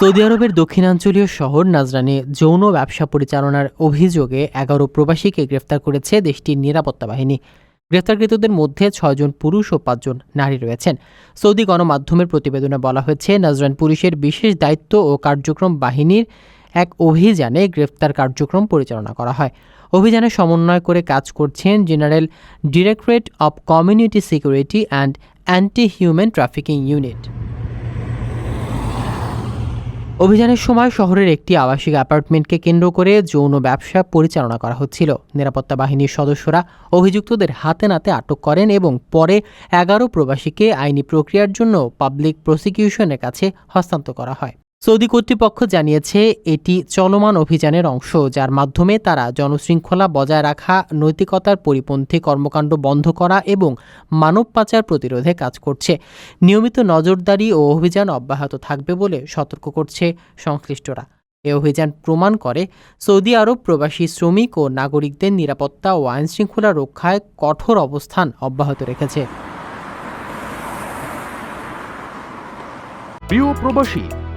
Saudi আরবের দক্ষিণাঞ্চলীয় শহর নাজরানে যৌন ব্যবসা পরিচালনার অভিযোগে এগারো প্রবাসীকে গ্রেফতার করেছে দেশটির নিরাপত্তা বাহিনী। গ্রেফতারকৃতদের মধ্যে ছয়জন পুরুষ ও পাঁচজন নারী রয়েছেন। সৌদি গণমাধ্যমের প্রতিবেদনে বলা হয়েছে, নাজরান পুলিশের বিশেষ দায়িত্ব ও কার্যক্রম বাহিনীর এক অভিযানে গ্রেফতার কার্যক্রম পরিচালনা করা হয়। অভিযানে সমন্বয় করে কাজ করছেন general directorate of community security and anti human trafficking unit. অভিযানের সময় শহরের একটি আবাসিক অ্যাপার্টমেন্টকে কেন্দ্র করে যৌন ব্যবসা পরিচালনা করা হচ্ছিল। নিরাপত্তা বাহিনীর সদস্যরা অভিযুক্তদের হাতে নাতে আটক করেন এবং পরে এগারো প্রবাসীকে আইনি প্রক্রিয়ার জন্য পাবলিক প্রসিকিউশনের কাছে হস্তান্তর করা হয়। সৌদি কর্তৃপক্ষ জানিয়েছে, এটি চলমান অভিযানের অংশ, যার মাধ্যমে তারা জনশৃঙ্খলা বজায় রাখা, নৈতিকতার পরিপন্থী কর্মকাণ্ড বন্ধ করা এবং মানব পাচার প্রতিরোধে কাজ করছে। নিয়মিত নজরদারি ও অভিযান অব্যাহত থাকবে বলে সতর্ক করছে সংশ্লিষ্টরা। এ অভিযান প্রমাণ করে, সৌদি আরব প্রবাসী শ্রমিক ও নাগরিকদের নিরাপত্তা ও আইনশৃঙ্খলা রক্ষায় কঠোর অবস্থান অব্যাহত রেখেছে। প্রিয় প্রবাসী